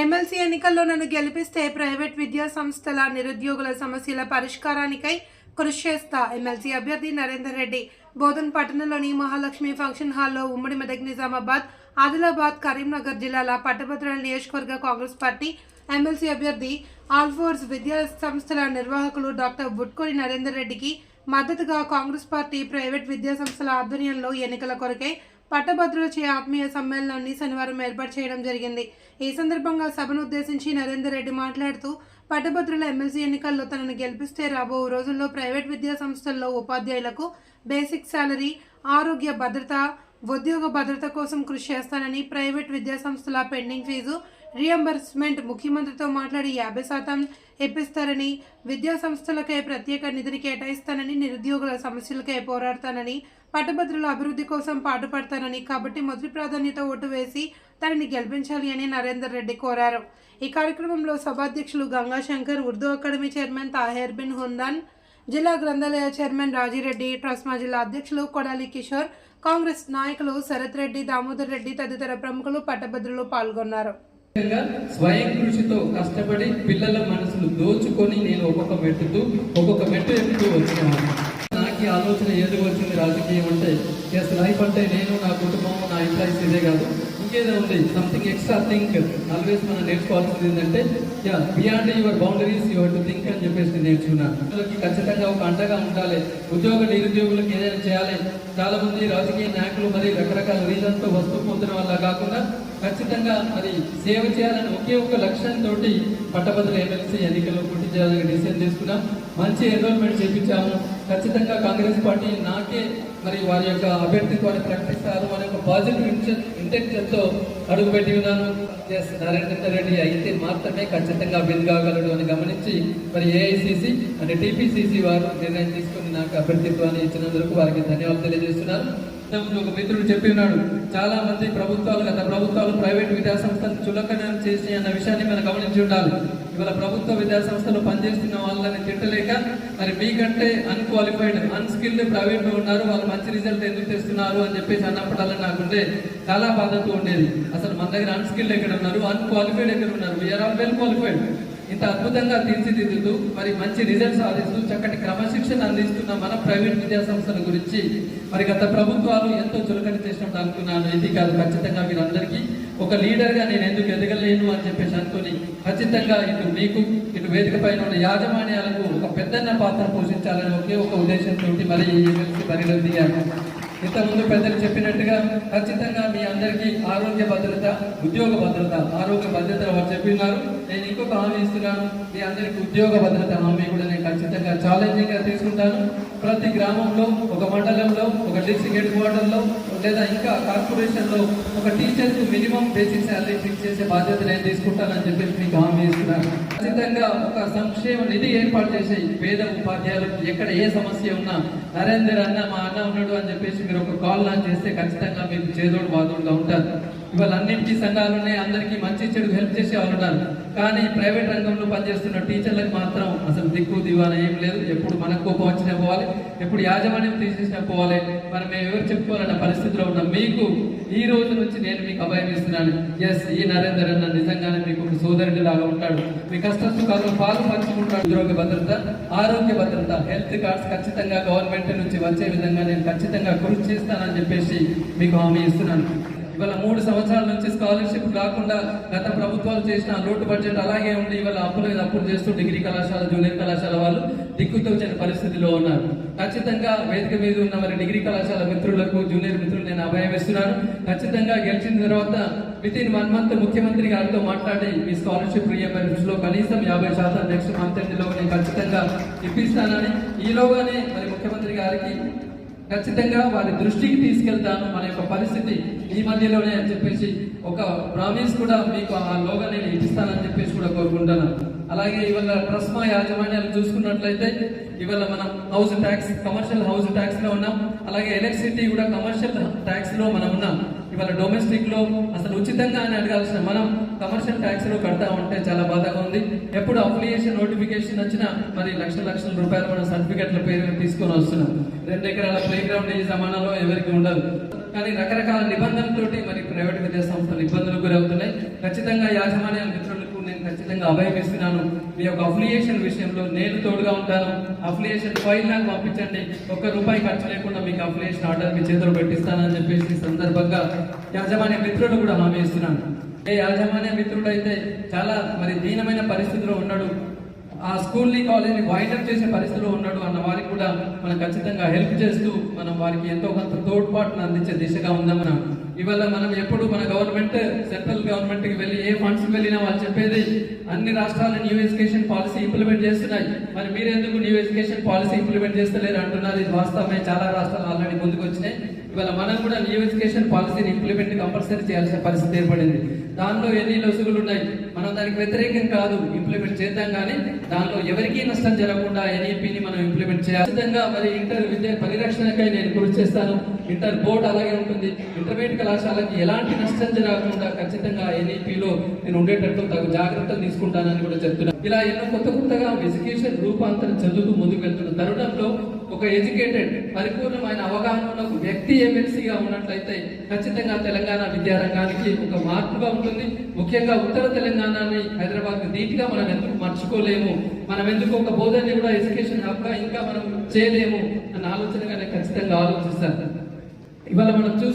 MLC ఎన్నికల్లో నన్ను గెలిపిస్తే ప్రైవేట్ విద్యా సంస్థల నిరుద్యోగుల సమస్యల పరిష్కారానికై కృషి చేస్తా ఎమ్మెల్సీ అభ్యర్థి నరేందర్ రెడ్డి. బోధన్ పట్టణంలోని మహాలక్ష్మి ఫంక్షన్ హాల్లో ఉమ్మడి మెదక్ నిజామాబాద్ ఆదిలాబాద్ కరీంనగర్ జిల్లాల పట్టభద్రుల నియోజకవర్గ కాంగ్రెస్ పార్టీ ఎమ్మెల్సీ అభ్యర్థి ఆల్ఫోర్స్ విద్యా సంస్థల నిర్వాహకులు డాక్టర్ బుట్కోడి నరేందర్ రెడ్డికి మద్దతుగా కాంగ్రెస్ పార్టీ ప్రైవేట్ విద్యా సంస్థల ఆధ్వర్యంలో ఎన్నికల కొరకై పట్టభద్రుల చే ఆత్మీయ సమ్మేళనాన్ని శనివారం ఏర్పాటు చేయడం జరిగింది. ఈ సందర్భంగా సభను ఉద్దేశించి నరేందర్ రెడ్డి మాట్లాడుతూ పట్టభద్రుల ఎమ్మెల్సీ ఎన్నికల్లో తనను గెలిపిస్తే రాబో రోజుల్లో ప్రైవేట్ విద్యా సంస్థల్లో ఉపాధ్యాయులకు బేసిక్ శాలరీ ఆరోగ్య భద్రత ఉద్యోగ భద్రత కోసం కృషి చేస్తానని ప్రైవేట్ విద్యా సంస్థల పెండింగ్ ఫీజు రియంబర్స్మెంట్ ముఖ్యమంత్రితో మాట్లాడి యాభై శాతం ఇప్పిస్తారని విద్యా సంస్థలకై ప్రత్యేక నిధిని కేటాయిస్తానని నిరుద్యోగుల సమస్యలకై పోరాడతానని పట్టభద్రుల అభివృద్ధి కోసం పాటుపడతానని కాబట్టి మొదటి ప్రాధాన్యత ఓటు వేసి తనని గెలిపించాలి అని నరేందర్ రెడ్డి కోరారు. ఈ కార్యక్రమంలో సభాధ్యక్షులు గంగాశంకర్ ఉర్దూ అకాడమీ చైర్మన్ తాహేర్ బిన్ హుందాన్ జిల్లా గ్రంథాలయ చైర్మన్ రాజిరెడ్డి ట్రస్మా జిల్లా అధ్యక్షులు కొడాలి కిషోర్ కాంగ్రెస్ నాయకులు శరత్ రెడ్డి దామోదర్ రెడ్డి తదితర ప్రముఖులు పట్టభద్రులు పాల్గొన్నారు. స్వయం కృషితో కష్టపడి పిల్లల మనసులు దోచుకొని నేను ఒక్కొక్క మెట్టుతూ ఒక్కొక్క మెట్టు ఎక్కుతూ వచ్చినాను. నాకు ఆలోచన ఏదో వచ్చింది రాజకీయం అంటే ఎస్ లైఫ్ అంటే నేను నా కుటుంబం నా ఎంప్లాయీస్ ఇదే కాదు. ఇంకేదో ఉంది సంథింగ్ ఎక్స్ట్రా థింక్ ఆల్వేస్ మనం నేర్చుకోవాల్సింది ఏంటంటే yeah beyond your boundaries your to think అని చెప్పేసి నేర్చుకున్నాను ఖచ్చితంగా ఒక అండగా ఉండాలి. ఉద్యోగ నిరుద్యోగులకు ఏదైనా చేయాలి. చాలా మంది రాజకీయ నాయకులు మరి రకరకాల రీజన్తో వస్తూ పోతున్న వల్ల కాకుండా ఖచ్చితంగా మరి సేవ చేయాలని ఒకే ఒక లక్ష్యంతో పట్టభద్రుల ఎమ్మెల్సీ ఎన్నికల్లో పోటీ చేయాలని డిసిజన్ తీసుకున్నాం మంచి ఎన్రోల్మెంట్ చేయించాము ఖచ్చితంగా కాంగ్రెస్ పార్టీ నాకే మరి వారి యొక్క అభ్యర్థిత్వాన్ని ప్రకటిస్తారు. అనే ఒక పాజిటివ్ ఇంటెన్షన్ ఇంటెక్చర్తో అడుగుపెట్టి ఉన్నాను. ఎస్ నరేంద్ర రెడ్డి అయితే మాత్రమే ఖచ్చితంగా అభ్యర్థి కాగలడు అని గమనించి మరి ఏఐసిసి అంటే టీపీసీసీ వారు నిర్ణయం తీసుకుని నాకు అభ్యర్థిత్వాన్ని ఇచ్చినందుకు వారికి ధన్యవాదాలు తెలియజేస్తున్నాను. ఇంతకుముందు ఒక మిత్రుడు చెప్పి ఉన్నాడు చాలా మంది ప్రభుత్వాలు గత ప్రభుత్వాలు ప్రైవేట్ విద్యా సంస్థలు చేసి అన్న విషయాన్ని మనం గమనించి ఉండాలి. ఇవాళ ప్రభుత్వ విద్యా సంస్థలు పనిచేస్తున్న వాళ్ళని తిట్టలేక మరి మీకంటే అన్క్వాలిఫైడ్ అన్స్కిల్డ్ ప్రైవేట్లో ఉన్నారు వాళ్ళు మంచి రిజల్ట్ ఎందుకు తెస్తున్నారు అని చెప్పేసి అన్నప్పుడల్లా నాకుంటే చాలా బాధతో ఉండేది. అసలు మన దగ్గర అన్స్కిల్డ్ ఎక్కడ ఉన్నారు? అన్క్వాలిఫైడ్ ఎక్కడ ఉన్నారు? వీఆర్ ఆల్ వెల్ క్వాలిఫైడ్ ఇంత అద్భుతంగా తీర్చిదిద్దుతూ మరి మంచి రిజల్ట్ సాధిస్తూ చక్కటి క్రమశిక్షణ అందిస్తున్న మన ప్రైవేట్ విద్యా సంస్థల గురించి మరి గత ప్రభుత్వాలు ఎంతో చులకని చేసినట్టు అనుకున్నాను. ఇది కాదు ఖచ్చితంగా మీరందరికీ ఒక లీడర్గా నేను ఎందుకు ఎదగలేను అని చెప్పేసి అనుకుని ఖచ్చితంగా ఇటు మీకు ఇటు వేదిక పైన ఉన్న యాజమాన్యాలకు ఒక పెద్దన్న పాత్ర పోషించాలని ఒకే ఒక ఉద్దేశంతో మరి ఈ దిగాను ఇంతకుముందు పెద్దలు చెప్పినట్టుగా ఖచ్చితంగా మీ అందరికీ ఆరోగ్య భద్రత ఉద్యోగ భద్రత ఆరోగ్య భద్రత వారు చెప్పినారు. నేను ఇంకొక హామీ ఇస్తున్నాను. మీ అందరికీ ఉద్యోగ భద్రత హామీ కూడా నేను ఖచ్చితంగా ఛాలెంజింగ్గా తీసుకుంటాను. ప్రతి గ్రామంలో ఒక మండలంలో ఒక డిస్ట్రిక్ట్ హెడ్ క్వార్టర్లో లేదా ఇంకా కార్పొరేషన్లో ఒక టీచర్కు మినిమం బేసిక్ శాలరీ ఫిక్స్ చేసే బాధ్యత నేను తీసుకుంటానని చెప్పేసి మీకు హామీ ఇస్తున్నాను. ఖచ్చితంగా ఒక సంక్షేమ నిధి ఏర్పాటు చేసే పేద ఉపాధ్యాయులకు ఎక్కడ ఏ సమస్య ఉన్నా నరేందర్ అన్న మా అన్న ఉన్నాడు అని చెప్పేసి మీరు ఒక కాల్ లాంచ్ చేస్తే ఖచ్చితంగా మీకు చేదోడు బాదోడుగా ఉంటారు. ఇవాళ అన్నింటికీ సంఘాలు ఉన్నాయి అందరికీ మంచి చెడు హెల్ప్ చేసే వాళ్ళు ఉన్నారు. కానీ ప్రైవేట్ రంగంలో పనిచేస్తున్న టీచర్లకు మాత్రం అసలు దిక్కు దివాన ఏం లేదు. ఎప్పుడు మనకు కోపం వచ్చినా పోవాలి ఎప్పుడు యాజమాన్యం తీసేసినా పోవాలి. మరి మేము ఎవరు చెప్పుకోవాలన్న పరిస్థితిలో ఉన్నాం మీకు ఈ రోజు నుంచి నేను మీకు అభయం ఇస్తున్నాను ఎస్ ఈ నరేందర్ అన్న నిజంగానే మీకు ఒక సోదరుడి లాగా ఉంటాడు. మీ కష్ట సుఖాల్లో పాలు పంచుకుంటాడు. ఉద్యోగ భద్రత ఆరోగ్య భద్రత హెల్త్ కార్డ్స్ ఖచ్చితంగా గవర్నమెంట్ నుంచి వచ్చే విధంగా నేను ఖచ్చితంగా కృషి చేస్తానని చెప్పేసి మీకు హామీ ఇస్తున్నాను. ఇవాళ మూడు సంవత్సరాల నుంచి స్కాలర్షిప్ రాకుండా గత ప్రభుత్వాలు చేసిన లోటు బడ్జెట్ అలాగే ఉండి ఇవాళ అప్పులు మీద అప్పులు చేస్తూ డిగ్రీ కళాశాల జూనియర్ కళాశాల వాళ్ళు దిక్కుతోచని పరిస్థితిలో ఉన్నారు. ఖచ్చితంగా వేదిక మీద ఉన్న మరి డిగ్రీ కళాశాల మిత్రులకు జూనియర్ మిత్రులు నేను అభయం ఇస్తున్నాను ఖచ్చితంగా గెలిచిన తర్వాత విత్ ఇన్ వన్ మంత్ ముఖ్యమంత్రి గారితో మాట్లాడి మీ స్కాలర్షిప్ రీఎంబర్స్లో కనీసం యాభై శాతం నెక్స్ట్ మంత్ ఎండ్లో నేను ఖచ్చితంగా ఇప్పిస్తానని. ఈలోగానే మరి ముఖ్యమంత్రి గారికి ఖచ్చితంగా వారి దృష్టికి తీసుకెళ్తాను మన యొక్క పరిస్థితి ఈ మధ్యలోనే అని చెప్పేసి ఒక ప్రామిస్ కూడా మీకు ఆ లోగా నేను ఇప్పిస్తానని చెప్పేసి కూడా కోరుకుంటాను. అలాగే ఇవాళ ట్రస్మా యాజమాన్యాలు చూసుకున్నట్లయితే ఇవాళ మనం హౌస్ ట్యాక్స్ కమర్షియల్ హౌస్ ట్యాక్స్లో ఉన్నాం. అలాగే ఎలక్ట్రిసిటీ కూడా కమర్షియల్ ట్యాక్స్లో మనం ఉన్నాం. ఇవాళ డొమెస్టిక్లో అసలు ఉచితంగా అని అడగాల్సిన మనం కమర్షియల్ ట్యాక్స్లో కడతా ఉంటే చాలా బాధగా ఉంది. ఎప్పుడు అప్లికేషన్ నోటిఫికేషన్ వచ్చినా మరి లక్షల లక్షల రూపాయలు మనం సర్టిఫికెట్ల పేరు తీసుకొని వస్తున్నాం. రెండు ఎకరాల ప్లే గ్రౌండ్ ఈ జమానాలో ఎవరికి ఉండదు. కానీ రకరకాల నిబంధనలతోటి మరి ప్రైవేట్ విద్యా సంస్థలు ఇబ్బందులకు గురవుతున్నాయి. ఖచ్చితంగా యాజమాన్య మిత్రులు నేను ఖచ్చితంగా అభయం ఇస్తున్నాను మీ యొక్క అఫిలియేషన్ విషయంలో నేను తోడుగా ఉంటాను. అఫిలియేషన్ ఫైల్ నాకు పంపించండి. ఒక్క రూపాయి ఖర్చు లేకుండా మీకు అఫిలియేషన్ ఆర్డర్ మీ చేతిలో పెట్టిస్తానని చెప్పేసి ఈ సందర్భంగా యాజమాన్య మిత్రులు కూడా హామీ ఇస్తున్నాను ఏ యాజమాన్య మిత్రుడు అయితే చాలా మరి దీనమైన పరిస్థితిలో ఉన్నాడు ఆ స్కూల్ని కాలేజీని వైండప్ చేసే పరిస్థితిలో ఉన్నాడు అన్న వారికి కూడా మనం ఖచ్చితంగా హెల్ప్ చేస్తూ మనం వారికి ఎంతో కొంత తోడ్పాటును అందించే దిశగా ఉందాం మనం ఇవాళ మనం ఎప్పుడు మన గవర్నమెంట్ సెంట్రల్ గవర్నమెంట్కి వెళ్ళి ఏ ఫండ్స్ వెళ్ళినా వాళ్ళు చెప్పేది అన్ని రాష్ట్రాలు న్యూ ఎడ్యుకేషన్ పాలసీ ఇంప్లిమెంట్ చేస్తున్నాయి. మరి మీరెందుకు న్యూ ఎడ్యుకేషన్ పాలసీ ఇంప్లిమెంట్ చేస్తలేరు అంటున్నారు? ఇది వాస్తవమే. చాలా రాష్ట్రాలు ఆల్రెడీ ముందుకు వచ్చినాయి. ఇవాళ మనం కూడా న్యూ ఎడ్యుకేషన్ పాలసీని ఇంప్లిమెంట్ కంపల్సరీ చేయాల్సిన పరిస్థితి ఏర్పడింది. దానిలో ఎన్ని లొసుగులు ఉన్నాయి? మనం దానికి వ్యతిరేకం కాదు. ఇంప్లిమెంట్ చేద్దాం కానీ దానిలో ఎవరికీ నష్టం జరగకుండా ఎన్ఈపిని మనం ఇంప్లిమెంట్ ఖచ్చితంగా మరి ఇంటర్ విద్య పరిరక్షణకై నేను కృషి చేస్తాను. ఇంటర్ బోర్డు అలాగే ఉంటుంది. ఇంటర్మీడియట్ కళాశాలకి ఎలాంటి నష్టం జరగకుండా ఖచ్చితంగా ఎన్ఈపిలో నేను ఉండేటట్టు తగు జాగ్రత్తలు తీసుకుంటానని కూడా చెప్తున్నాను ఇలా ఎన్నో కొత్త కొత్తగా ఎడ్యుకేషన్ రూపాంతరం చెందుతూ ముందుకు వెళ్తున్న తరుణంలో ఒక ఎడ్యుకేటెడ్ పరిపూర్ణమైన అవగాహన ఉన్న వ్యక్తి ఎమ్మెల్సీగా ఉన్నట్లయితే ఖచ్చితంగా తెలంగాణ విద్యారంగానికి ఒక మార్పుగా ఉంటుంది. ముఖ్యంగా ఉత్తర తెలంగాణని హైదరాబాద్ నీట్గా మనం ఎందుకు మర్చిపోలేము మనం ఎందుకు ఒక బోధనని కూడా ఎడ్యుకేషన్ హబ్గా ఇంకా మనం చేయలేము? అన్న ఆలోచనగా నేను ఖచ్చితంగా ఆలోచిస్తాను. ఇవాళ మనం చూసి